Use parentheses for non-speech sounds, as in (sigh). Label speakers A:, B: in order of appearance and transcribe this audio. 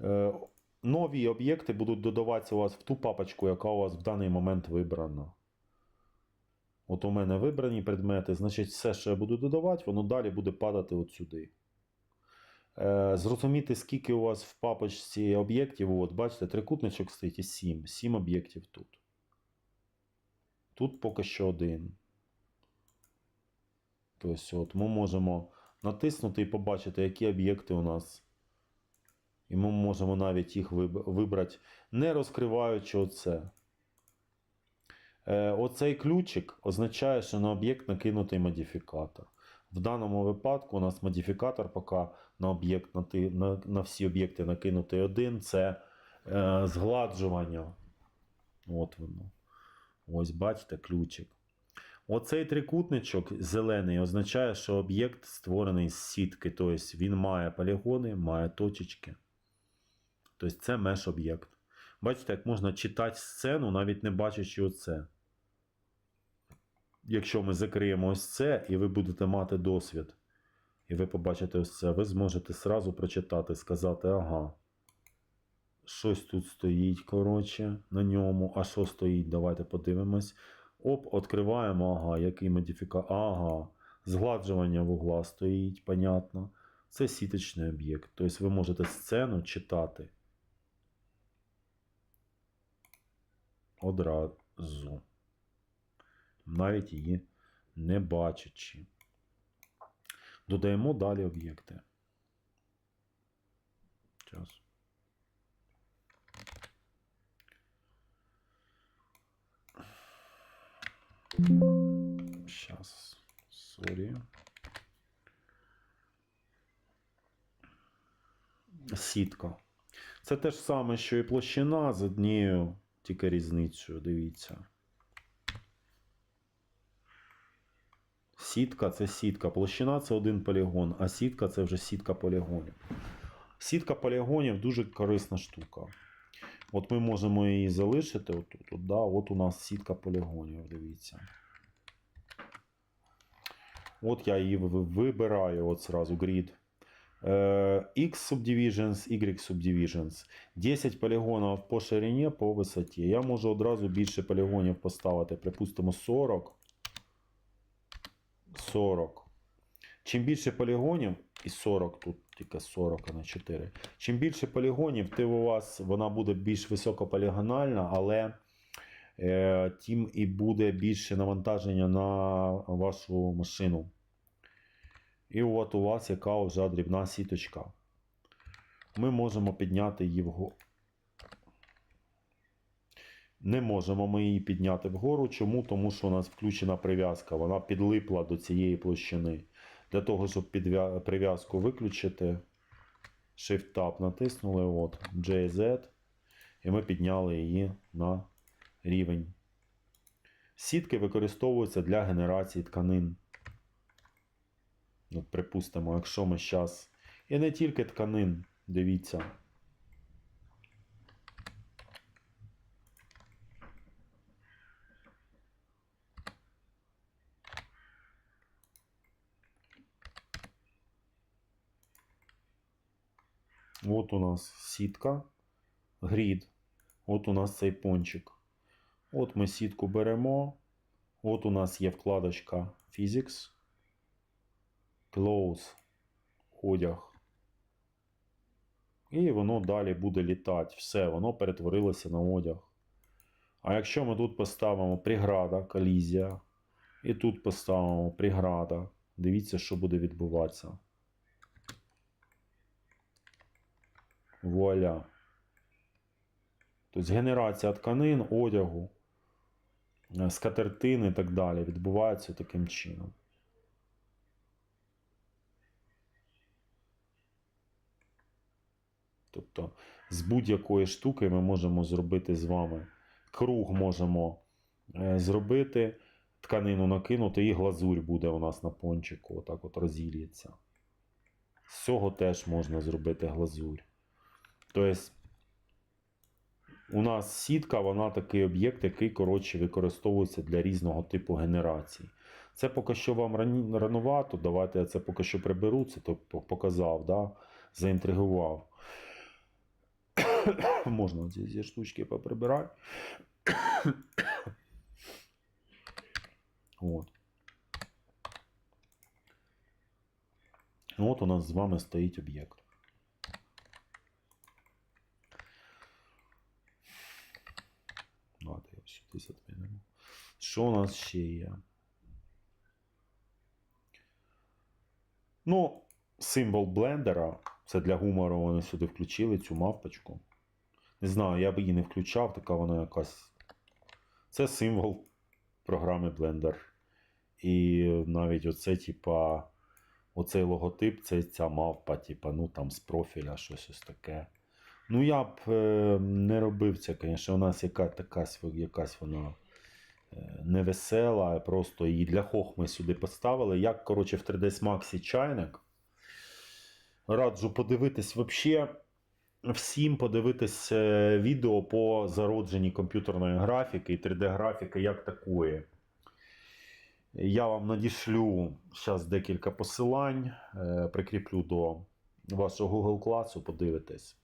A: Е, нові об'єкти будуть додаватися у вас в ту папочку, яка у вас в даний момент вибрана. От у мене вибрані предмети, значить, все, що я буду додавати, воно далі буде падати от сюди. Е, зрозуміти, скільки у вас в папочці об'єктів, от, бачите, трикутничок стоїть і 7. 7 об'єктів тут. Тут поки що один. Тобто, от ми можемо натиснути і побачити, які об'єкти у нас. І ми можемо навіть їх вибрати, не розкриваючи оце. Е, оцей ключик означає, що на об'єкт накинутий модифікатор. В даному випадку у нас модифікатор поки на, об'єкт, на, на всі об'єкти накинутий один це е, згладжування. От воно. Ось бачите ключик. Оцей трикутничок зелений означає, що об'єкт створений з сітки. Тобто він має полігони, має точечки. Тобто це меш-об'єкт. Бачите, як можна читати сцену, навіть не бачачи оце. Якщо ми закриємо ось це, і ви будете мати досвід, і ви побачите ось це, ви зможете сразу прочитати, сказати, ага. Щось тут стоїть, коротше, на ньому. А що стоїть? Давайте подивимось. Оп, відкриваємо, ага, який модифікатор. Ага. Згладжування вугла стоїть, понятно. Це сіточний об'єкт. Тобто ви можете сцену читати. Одразу. Навіть її не бачачи. Додаємо далі об'єкти. Час. Сейчас. Сорі. Сітка. Це те ж саме, що і площина з однією тільки різницею. Дивіться. Сітка це сітка. Площина це один полігон, а сітка це вже сітка полігонів. Сітка полігонів дуже корисна штука. От ми можемо її залишити отут. От, да? От у нас сітка полігонів, дивіться. От я її вибираю от сразу grid. Е, X subdivisions, Y subdivisions. 10 полігонів по ширині, по висоті. Я можу одразу більше полігонів поставити, припустимо 40. 40. Чим більше полігонів, і 40 тут тільки 40, а не 4. Чим більше полігонів, тим у вас вона буде більш високополігональна, але е, тим і буде більше навантаження на вашу машину. І от у вас яка вже дрібна сіточка. Ми можемо підняти її вгору. Не можемо ми її підняти вгору. Чому? Тому що у нас включена прив'язка. Вона підлипла до цієї площини. Для того, щоб прив'язку виключити, Shift-Tab натиснули, от, JZ, і ми підняли її на рівень. Сітки використовуються для генерації тканин. От, припустимо, якщо ми зараз. І не тільки тканин, дивіться. От у нас сітка, грід. От у нас цей пончик. От ми сітку беремо. От у нас є вкладочка Physics. Clothes. Одяг. І воно далі буде літати. Все, воно перетворилося на одяг. А якщо ми тут поставимо преграда, колізія, і тут поставимо преграда, дивіться, що буде відбуватися. Вуаля. Тобто генерація тканин, одягу, скатертин і так далі відбувається таким чином. Тобто з будь-якої штуки ми можемо зробити з вами круг можемо е, зробити, тканину накинути, і глазурь буде у нас на пончику, отак от розілється. З цього теж можна зробити глазурь. Тобто, у нас сітка, вона такий об'єкт, який коротше, використовується для різного типу генерацій. Це поки що вам ранувато. Давайте я це поки що приберу, це то показав, да? заінтригував. Можна ці, ці штучки поприбирати. (coughs) От. От у нас з вами стоїть об'єкт. Давайте я сюди задвинемо. Що у нас ще є? Ну, символ блендера. Це для гумору вони сюди включили цю мавпочку. Не знаю, я б її не включав, така вона якась. Це символ програми Blender. І навіть оце, типа, оцей логотип, це ця мавпа, типа, ну там з профіля щось ось таке. Ну, я б е, не робив це, звісно, у нас яка, така, якась вона е, невесела, просто її для хохми сюди поставили. Як, коротше, в 3ds Max чайник. Раджу подивитись взагалі. Всім подивитись е, відео по зародженні комп'ютерної графіки і 3D-графіки як такої. Я вам надішлю зараз декілька посилань, е, прикріплю до вашого Google класу, подивитесь.